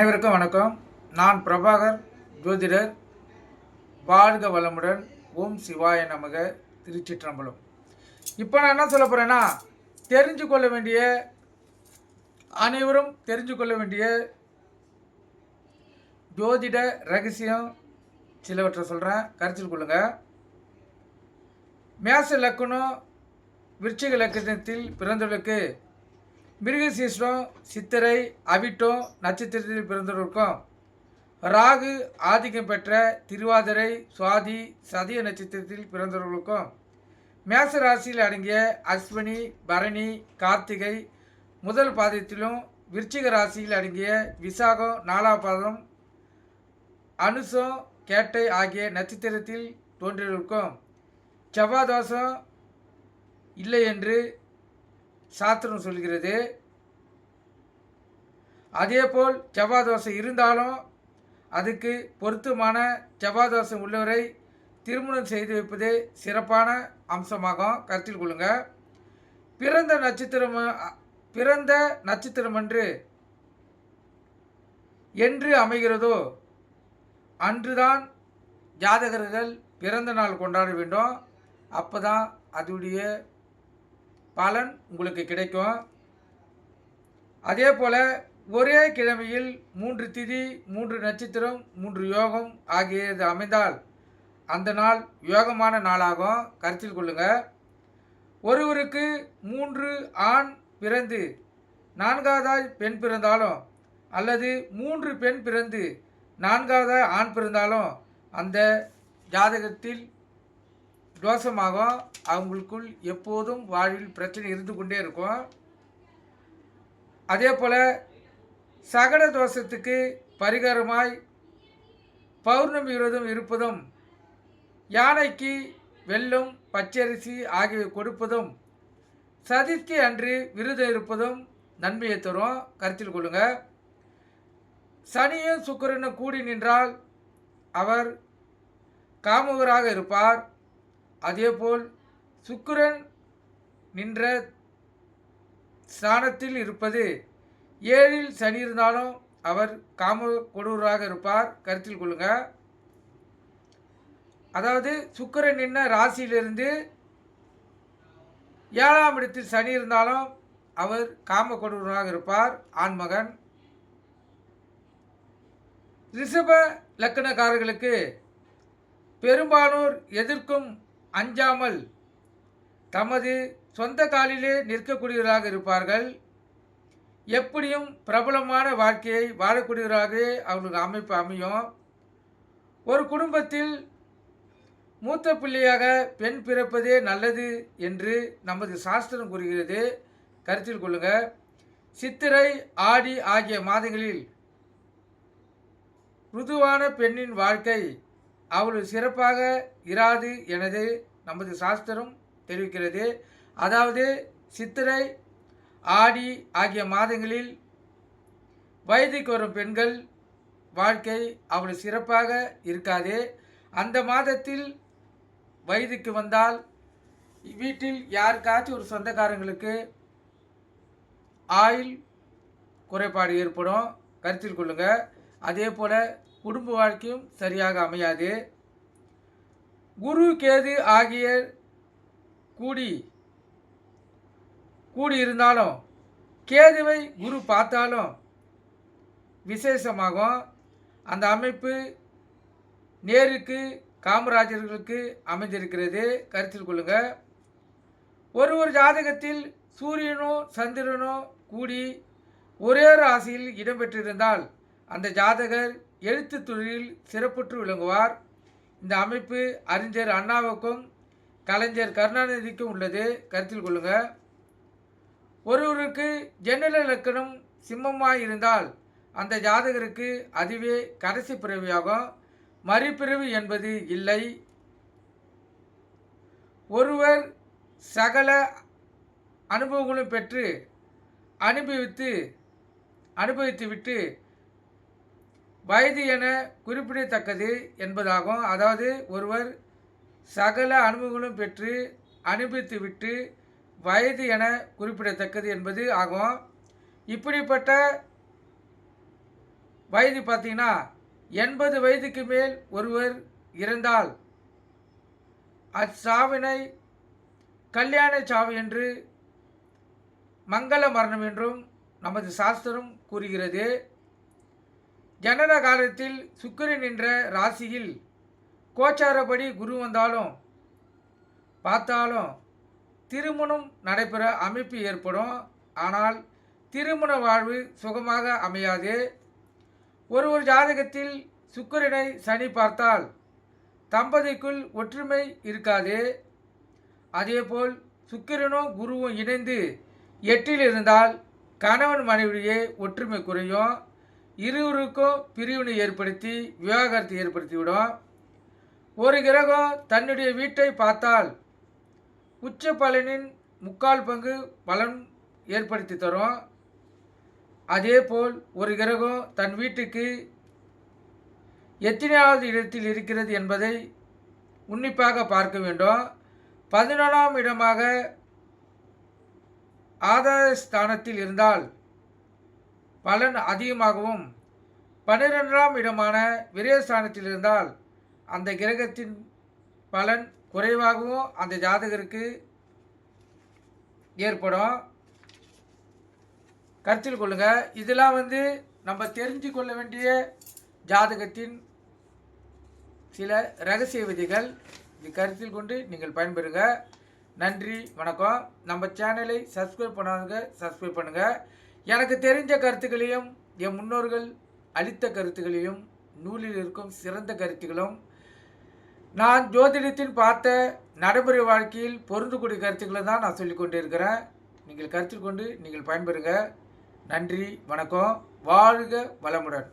அனைவருக்கும் வணக்கம். நான் பிரபாகர் ஜோதிடர் வாழ்க வளமுடன் ஓம் சிவாய நமக திருச்சிற்றம்பலம். இப்போ நான் என்ன சொல்ல போகிறேன்னா தெரிஞ்சு கொள்ள வேண்டிய அனைவரும் தெரிஞ்சு கொள்ள வேண்டிய ஜோதிட ரகசியம் சிலவற்றை சொல்கிறேன் கருத்தில் கொள்ளுங்கள் மேச லக்கணம் விருச்சிக லக்கணத்தில் பிறந்தவர்களுக்கு மிருகசீஷ்டம் சித்திரை அவிட்டம் நட்சத்திரத்தில் பிறந்தவர்களுக்கும் ராகு ஆதிக்கம் பெற்ற திருவாதிரை சுவாதி சதிய நட்சத்திரத்தில் பிறந்தவர்களுக்கும். மேச ராசியில் அடங்கிய அஸ்வினி பரணி கார்த்திகை முதல் பாதத்திலும் விருச்சிக ராசியில் அடங்கிய விசாகம் நாலாம் பாதம் அனுசம் கேட்டை ஆகிய நட்சத்திரத்தில் தோன்றியிருக்கும் செவ்வாய் தோஷம் இல்லை என்று சாஸ்திரம் சொல்கிறது. அதேபோல் செவ்வாய் தோசை இருந்தாலும் அதுக்கு பொருத்தமான செவ்வாய் தோசை உள்ளவரை திருமணம் செய்து வைப்பதே சிறப்பான அம்சமாகும். கருத்தில் கொள்ளுங்க. பிறந்த நட்சத்திரம் பிறந்த நட்சத்திரம் அன்று என்று அமைகிறதோ அன்றுதான் ஜாதகர்கள் பிறந்த நாள் கொண்டாட வேண்டும். அப்போ தான் பலன் உங்களுக்கு கிடைக்கும். அதே போல் ஒரே கிழமையில் மூன்று திதி மூன்று நட்சத்திரம் மூன்று யோகம் ஆகியது அமைந்தால் அந்த நாள் யோகமான நாளாகும். கருத்தில் கொள்ளுங்கள் ஒருவருக்கு மூன்று ஆண் பிறந்து நான்காவதாய் பெண் பிறந்தாலும் அல்லது மூன்று பெண் பிறந்து நான்காவதாய் ஆண் பிறந்தாலும் அந்த ஜாதகத்தில் தோஷமாகும் அவங்களுக்குள் எப்போதும் வாழ்வில் பிரச்சனை இருந்து கொண்டே இருக்கும். அதே போல் சகட தோஷத்துக்கு பரிகாரமாய் பௌர்ணமி விரதம் இருப்பதும் யானைக்கு வெல்லும் பச்சரிசி ஆகியவை கொடுப்பதும் சதிர்த்தி அன்று விரதம் இருப்பதும் நன்மையை தரும். கருத்தில் கொள்ளுங்க. சனியும் சுக்கரனும் கூடி நின்றால் அவர் காமுகராக இருப்பார். அதேபோல் சுக்கிரன் நின்ற ஸ்தானத்தில் இருப்பது ஏழில் சனி இருந்தாலும் அவர் காம கொடூராக இருப்பார். கருத்தில் கொள்ளுங்க. அதாவது சுக்கிரன் நின்ன ராசியிலிருந்து ஏழாம் இடத்தில் சனி இருந்தாலும் அவர் காம கொடூராக இருப்பார். ஆண்மகன். ரிஷப லக்கணக்காரர்களுக்கு பெரும்பாலோர் எதிர்க்கும் அஞ்சாமல் தமது சொந்த காலிலே நிற்கக்கூடியவராக இருப்பார்கள். எப்படியும் பிரபலமான வாழ்க்கையை வாழக்கூடியவராகவே அவங்களுக்கு அமைப்பு அமையும். ஒரு குடும்பத்தில் மூத்த பிள்ளையாக பெண் பிறப்பதே நல்லது என்று நமது சாஸ்திரம் கூறுகிறது. கருத்தில் கொள்ளுங்க. சித்திரை ஆடி ஆகிய மாதங்களில் ருதுவான பெண்ணின் வாழ்க்கை அவ்வளவு சிறப்பாக இராது எனது நமது சாஸ்திரம் தெரிவிக்கிறது. அதாவது சித்திரை ஆடி ஆகிய மாதங்களில் வயதுக்கு வரும் பெண்கள் வாழ்க்கை அவ்வளவு சிறப்பாக இருக்காது. அந்த மாதத்தில் வயதுக்கு வந்தால் வீட்டில் யாருக்காச்சும் ஒரு சொந்தக்காரங்களுக்கு ஆயில் குறைபாடு ஏற்படும். கருத்தில் கொள்ளுங்கள் அதே போல் குடும்ப வாழ்க்கையும் சரியாக அமையாது. குரு கேது ஆகிய கூடி கூடி இருந்தாலும் கேதுவை குரு பார்த்தாலும் விசேஷமாகும். அந்த அமைப்பு நேருக்கு காமராஜர்களுக்கு அமைந்திருக்கிறது. கருத்தில் கொள்ளுங்க. ஒரு ஒரு ஜாதகத்தில் சூரியனோ சந்திரனோ கூடி ஒரே ராசியில் இடம்பெற்றிருந்தால் அந்த ஜாதகர் எழுத்து தொழிலில் சிறப்புற்று விளங்குவார். இந்த அமைப்பு அறிஞர் அண்ணாவுக்கும் கலைஞர் கருணாநிதிக்கும் உள்ளது. கருத்தில் கொள்ளுங்க. ஒருவருக்கு ஜன்னல இலக்கணம் சிம்மமாக இருந்தால் அந்த ஜாதகருக்கு அதுவே கடைசி பிறவியாகும். மறுபிறவி என்பது இல்லை. ஒருவர் சகல அனுபவங்களும் பெற்று அனுபவித்து அனுபவித்துவிட்டு வயது என குறிப்பிடத்தக்கது என்பதாகும். அதாவது ஒருவர் சகல அனுபவங்களும் பெற்று அனுபவித்துவிட்டு வயது என குறிப்பிடத்தக்கது என்பது ஆகும். இப்படிப்பட்ட வயது பார்த்தீங்கன்னா எண்பது வயதுக்கு மேல் ஒருவர் இறந்தால் அச்சாவினை கல்யாண சாவு என்று மங்கள மரணம் என்றும் நமது சாஸ்திரம் கூறுகிறது. ஜனன காலத்தில் சுக்கிரன் என்ற ராசியில் கோச்சாரப்படி குரு வந்தாலும் பார்த்தாலும் திருமணம் நடைபெற அமைப்பு ஏற்படும். ஆனால் திருமண வாழ்வு சுகமாக அமையாது. ஒரு ஒரு ஜாதகத்தில் சுக்கிரனை சனி பார்த்தால் தம்பதிக்குள் ஒற்றுமை இருக்காது. அதேபோல் சுக்கிரனும் குருவும் இணைந்து எட்டில் இருந்தால் கணவன் மனைவியே ஒற்றுமை குறையும். இருவருக்கும் பிரிவினை ஏற்படுத்தி விவாகரத்தை ஏற்படுத்திவிடும் ஒரு கிரகம் தன்னுடைய வீட்டை பார்த்தால் உச்ச பலனின் முக்கால் பங்கு பலன் ஏற்படுத்தி தரும். அதேபோல் ஒரு கிரகம் தன் வீட்டுக்கு எத்தனையாவது இடத்தில் இருக்கிறது என்பதை உன்னிப்பாக பார்க்க வேண்டும். பதினொன்றாம் இடமாக ஆதார ஸ்தானத்தில் இருந்தால் பலன் அதிகமாகவும் பன்னிரெண்டாம் இடமான விரயஸ்தானத்தில் இருந்தால் அந்த கிரகத்தின் பலன் குறைவாகவும் அந்த ஜாதகருக்கு ஏற்படும். கருத்தில் கொள்ளுங்கள் இதெல்லாம் வந்து நம்ம தெரிஞ்சு கொள்ள வேண்டிய ஜாதகத்தின் சில ரகசிய விதிகள். இது கருத்தில் கொண்டு நீங்கள் பயன்பெறுங்க. நன்றி வணக்கம். நம்ம சேனலை சப்ஸ்கிரைப் பண்ணாதவங்க சப்ஸ்கிரைப் பண்ணுங்கள் எனக்கு தெரிஞ்ச கருத்துக்களையும் என் முன்னோர்கள் அளித்த கருத்துக்களையும் நூலில் இருக்கும் சிறந்த கருத்துக்களும் நான் ஜோதிடத்தில் பார்த்த நடைமுறை வாழ்க்கையில் பொருந்தக்கூடிய கருத்துக்களை தான் நான் சொல்லிக் கொண்டு இருக்கிறேன் நீங்கள் கருத்தில் கொண்டு நீங்கள் பயன்பெறுங்க. நன்றி வணக்கம். வாழ்க வளமுடன்.